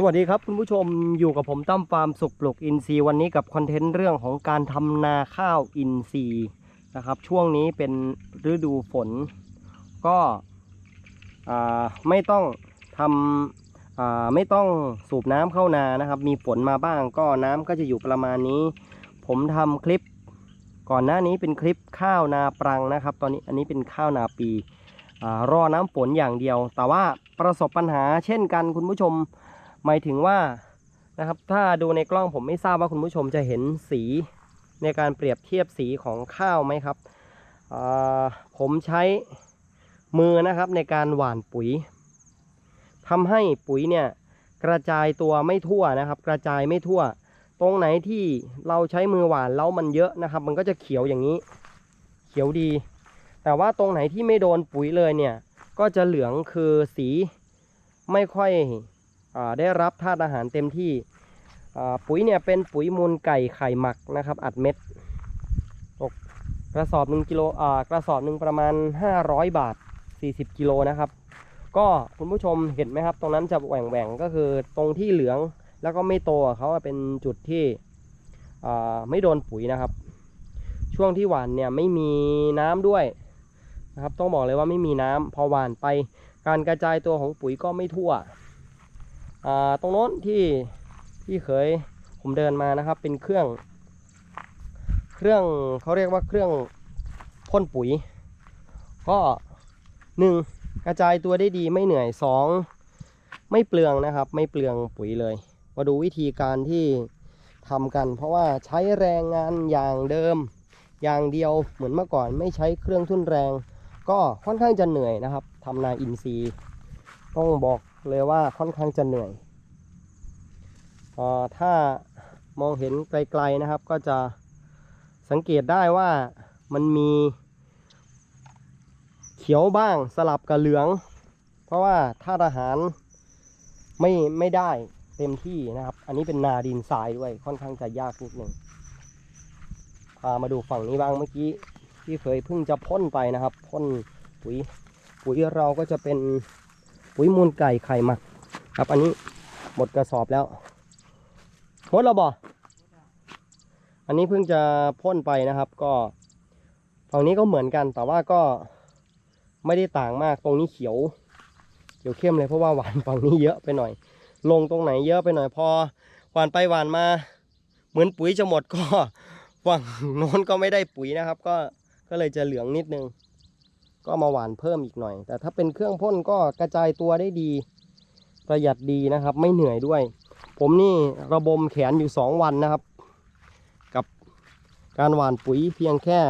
สวัสดีครับคุณผู้ชมอยู่กับผมตั้มฟาร์มสุขปลูกอินทรีย์วันนี้กับคอนเทนต์เรื่องของการทำนาข้าวอินทรีย์นะครับ ช่วงนี้เป็นฤดูฝน ก็ไม่ต้องทำอ่าไม่ต้องสูบน้ำเข้านานะครับ มีฝนมาบ้าง ก็น้ำก็จะอยู่ประมาณนี้ ผมทำคลิปก่อนหน้านี้เป็นคลิปข้าวนาปรังนะครับ ตอนนี้อันนี้เป็นข้าวนาปีอารอน้ำฝนอย่างเดียว แต่ว่าประสบปัญหาเช่นกันคุณผู้ชม หมายถึงว่านะครับถ้าดูในกล้องผมไม่ทราบว่าคุณผู้ชมจะเห็นสีในการเปรียบเทียบสีของข้าวไหมครับ ผมใช้มือนะครับในการหว่านปุ๋ยทำให้ปุ๋ยเนี่ยกระจายตัวไม่ทั่วนะครับ กระจายไม่ทั่ว ตรงไหนที่เราใช้มือหว่านแล้วมันเยอะนะครับ มันก็จะเขียวอย่างนี้ เขียวดี แต่ว่าตรงไหนที่ไม่โดนปุ๋ยเลยเนี่ยก็จะเหลืองคือสีไม่ค่อย ได้รับธาตุอาหารเต็มที่ปุ๋ยเนี่ยเป็นปุ๋ยมูลไก่ไข่หมักนะครับ อัดเม็ดตกกระสอบหนึ่งกิโลกระสอบหนึ่งประมาณ 500 บาท 40 กิโลนะครับ ก็คุณผู้ชมเห็นไหมครับ ตรงนั้นจะแหว่งแหว่งๆก็คือตรงที่เหลืองแล้วก็ไม่โตเขาเป็นจุดที่ไม่โดนปุ๋ยนะครับ ช่วงที่หวานเนี่ยไม่มีน้ำด้วยนะครับ ต้องบอกเลยว่าไม่มีน้ำพอหวานไปการกระจายตัวของปุ๋ยก็ไม่ทั่ว ตรงโน้นที่ที่เคยผมเดินมานะครับ เป็นเครื่อง เครื่องเขาเรียกว่าเครื่องพ่นปุ๋ย ก็หนึ่งกระจายตัวได้ดีไม่เหนื่อยสองไม่เปลืองนะครับ ไม่เปลืองปุ๋ยเลย มาดูวิธีการที่ทำกัน เพราะว่าใช้แรงงานอย่างเดิมอย่างเดียวเหมือนเมื่อก่อนไม่ใช้เครื่องทุ่นแรง ก็ค่อนข้างจะเหนื่อยนะครับทำนาอินทรีย์ ต้องบอกเลยว่าค่อนข้างจะเหนื่อยอ่อถ้ามองเห็นไกลๆนะครับ ก็จะสังเกตได้ว่ามันมีเขียวบ้างสลับกับเหลือง เพราะว่าธาตุอาหารไม่ไม่ได้เต็มที่นะครับ อันนี้เป็นนาดินทรายด้วยค่อนข้างจะยากนิดหนึ่งพามาดูฝั่งนี้บ้างเมื่อกี้ที่เคยเพิ่งจะพ่นไปนะครับพ่นปุ๋ยปุ๋ยเราก็จะเป็น ปุ๋ยมูลไก่ไข่หมักครับ อันนี้หมดกระสอบแล้วหมดแล้วบ่อันนี้เพิ่งจะพ่นไปนะครับ ก็ฝั่งนี้ก็เหมือนกัน แต่ว่าก็ไม่ได้ต่างมากตรงนี้เขียว เขียวเข้มเลยเพราะว่าหวานฝั่งนี้เยอะไปหน่อย ลงตรงไหนเยอะไปหน่อยพอหวานไปหวานมา เหมือนปุ๋ยจะหมดก็ฝั่งโน้นก็ไม่ได้ปุ๋ยนะครับ ก็ก็เลยจะเหลืองนิดนึง ก็มาหวานเพิ่มอีกหน่อย แต่ถ้าเป็นเครื่องพ่นก็กระจายตัวได้ดีประหยัดดีนะครับ ไม่เหนื่อยด้วย ผมนี่ระบมแขนอยู่ 2 วันนะครับ กับการหว่านปุ๋ยเพียงแค่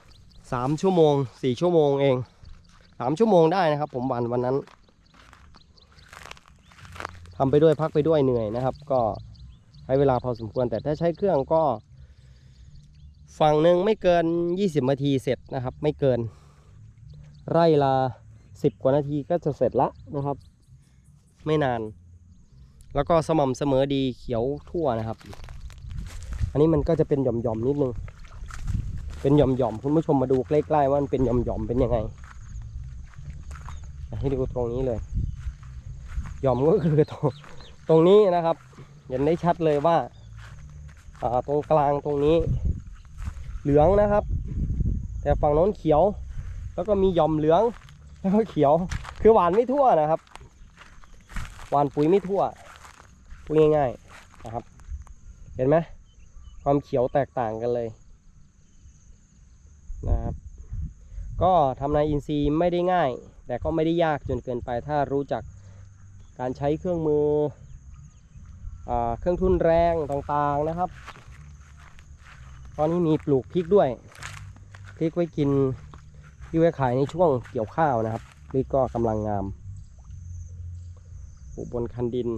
3 ชั่วโมง 4 ชั่วโมงเอง 3 ชั่วโมงได้นะครับ ผมหว่านวันนั้นทำไปด้วยพักไปด้วยเหนื่อยนะครับ ก็ใช้เวลาพอสมควร แต่ถ้าใช้เครื่องก็ ฝั่งหนึ่งไม่เกิน 20นาทีเสร็จนะครับ ไม่เกิน ไร่ละสิบกว่านาทีก็จะเสร็จละนะครับ ไม่นาน แล้วก็สม่ำเสมอดีเขียวทั่วนะครับ อันนี้มันก็จะเป็นหย่อมๆนิดนึง เป็นหย่อมๆคุณผู้ชมมาดูใกล้ๆว่ามันเป็นหย่อมๆเป็นยังไงให้ดูตรงนี้เลยหย่อมก็คือตรงตรงนี้นะครับเห็นได้ชัดเลยว่าอ่าตรงกลางตรงนี้เหลืองนะครับ แต่ฝั่งโน้นเขียว แล้วก็มีหย่อมเหลือง แล้วก็เขียว คือหวานไม่ทั่วนะครับ หวานปุ๋ยไม่ทั่วพูดง่ายๆนะครับ เห็นไหมความเขียวแตกต่างกันเลยนะครับ ก็ทำนายอินทรีย์ไม่ได้ง่าย แต่ก็ไม่ได้ยากจนเกินไป ถ้ารู้จักการใช้เครื่องมืออเครื่องทุนแรงต่างๆนะครับ ตอนนี้มีปลูกพริกด้วย พริกไว้กิน ที่ไว้ขายในช่วงเกี่ยวข้าวนะครับพริกก็กำลังงามปลูกบนคันดิน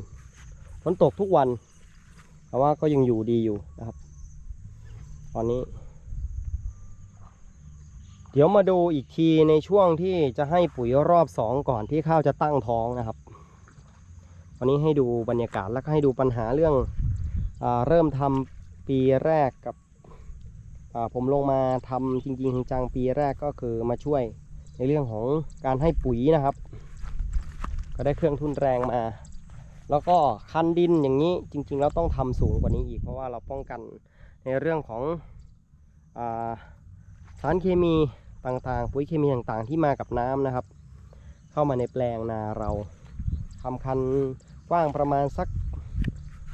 ฝนตกทุกวัน แต่ว่าก็ยังอยู่ดีอยู่นะครับ ตอนนี้ เดี๋ยวมาดูอีกทีในช่วงที่จะให้ปุ๋ยรอบสองก่อนที่ข้าวจะตั้งท้องนะครับวันนี้ให้ดูบรรยากาศแล้วก็ให้ดูปัญหาเรื่องอเริ่มทำปีแรกกับ ผมลงมาทำจริงๆจังปีแรกก็คือมาช่วยในเรื่องของการให้ปุ๋ยนะครับ ก็ได้เครื่องทุนแรงมา แล้วก็คันดินอย่างนี้จริงๆแล้วต้องทำสูงกว่านี้อีก เพราะว่าเราป้องกันในเรื่องของอาสารเคมีต่างๆ ปุ๋ยเคมีต่างๆ ที่มากับน้ำนะครับ เข้ามาในแปลงนาเราทำคันกว้างประมาณสัก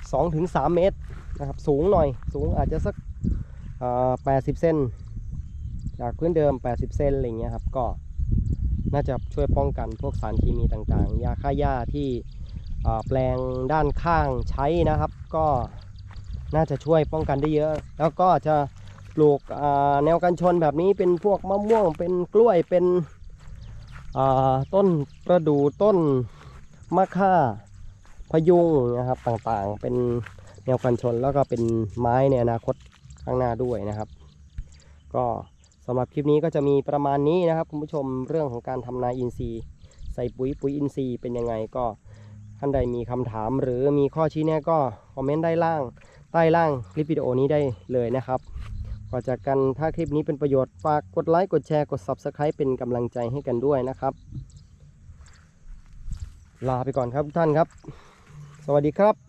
2-3 เมตรนะครับ สูงหน่อยสูงอาจจะสัก 80เซนจากพื้นเดิม 80 เซนอะไรเงี้ยครับ ก็น่าจะช่วยป้องกันพวกสารเคมีต่างๆ ยาฆ่าหญ้าที่แปลงด้านข้างใช้นะครับ ก็น่าจะช่วยป้องกันได้เยอะ แล้วก็จะปลูกแนวกันชนแบบนี้เป็นพวกมะม่วง เป็นกล้วย เป็นต้นประดู่ต้นมะค่าพยุงนะครับต่างๆ เป็นแนวกันชนแล้วก็เป็นไม้ในอนาคต ข้างหน้าด้วยนะครับ ก็สำหรับคลิปนี้ก็จะมีประมาณนี้นะครับคุณผู้ชมเรื่องของการทำนาอินทรีย์ ใส่ปุ๋ยปุ๋ยอินทรีย์เป็นยังไงก็ท่านใดมีคำถามหรือมีข้อชี้แนะก็คอมเมนต์ได้ล่างใต้ล่างคลิปวิดีโอนี้ได้เลยนะครับก่อนจากกันถ้าคลิปนี้เป็นประโยชน์ฝากกดไลค์กดแชร์กด Subscribe เป็นกำลังใจให้กันด้วยนะครับ ลาไปก่อนครับทุกท่านครับ สวัสดีครับ